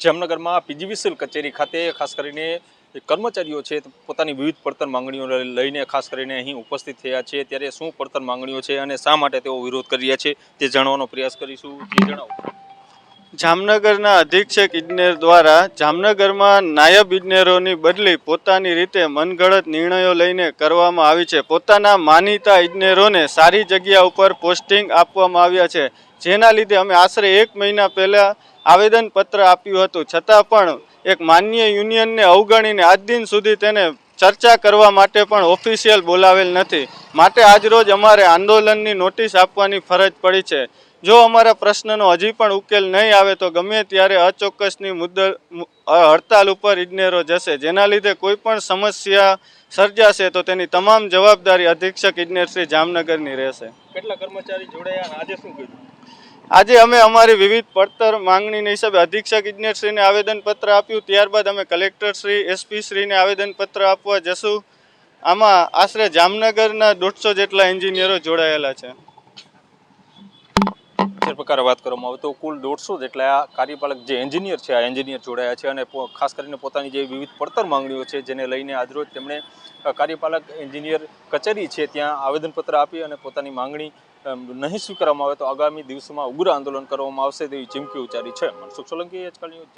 જામનગરમાં પીજીવીસીએલ કચેરી ખાતે ખાસ કરીને કર્મચારીઓ છે, પોતાની વિવિધ પડતર માંગણીઓ લઈને ખાસ કરીને અહીં ઉપસ્થિત થયા છે. ત્યારે શું પડતર માંગણીઓ છે અને શા માટે તેઓ વિરોધ કરી રહ્યા છે તે જાણવાનો પ્રયાસ કરીશું. જે જણાવો. જામનગરના અધિક્ષક ઇજનેર દ્વારા જામનગરમાં નાયબ ઇજનેરોની બદલી પોતાની રીતે મનગળત નિર્ણયો લઈને કરવામાં આવી છે. પોતાના માનીતા ઇજનેરોને સારી જગ્યા ઉપર પોસ્ટિંગ આપવામાં આવ્યા છે. જેના લીધે અમે આશરે એક મહિના પહેલાં આવેદનપત્ર આપ્યું હતું. છતાં પણ એક માન્ય યુનિયનને અવગણીને આજ દિન સુધી તેને ચર્ચા કરવા માટે પણ ઓફિશિયલ બોલાવેલ નથી. માટે આજરોજ અમારે આંદોલનની નોટિસ આપવાની ફરજ પડી છે. જો અમારા પ્રશ્નનો હજી પણ ઉકેલ નહીં આવે તો ગમે ત્યારે અચોક્કસની મુદ્દ હડતાલ ઉપર ઇજનેરો જશે. જેના લીધે કોઈ પણ સમસ્યા સર્જાશે તો તેની તમામ જવાબદારી અધિક્ષક ઇજનેર શ્રી જામનગરની રહેશે. કેટલા કર્મચારી જોડાયા આજે શું કર્યું? આજે અમે અમારી વિવિધ પડતર માંગણીના હિસાબે અધિક્ષક ઇજનેરશ્રીને આવેદનપત્ર આપ્યું. ત્યારબાદ અમે કલેક્ટર શ્રી એસપી શ્રીને આવેદનપત્ર આપવા જશું. આમાં આશરે જામનગરના દોઢસો જેટલા એન્જિનિયરો જોડાયેલા છે. જે પ્રકારે વાત કરવામાં આવે તો કુલ દોઢસો જેટલા કાર્યપાલક જે એન્જિનિયર છે, આ એન્જિનિયર જોડાયા છે અને ખાસ કરીને પોતાની જે વિવિધ પડતર માંગણીઓ છે જેને લઈને આજરોજ તેમણે કાર્યપાલક, એન્જિનિયર કચેરી છે ત્યાં આવેદનપત્ર આપી અને પોતાની માંગણી નહીં સ્વીકારવામાં આવે તો આગામી દિવસોમાં ઉગ્ર આંદોલન કરવામાં આવશે તેવી ચીમકી ઉચ્ચારી છે. મનસુખ સોલંકી, આજકાલ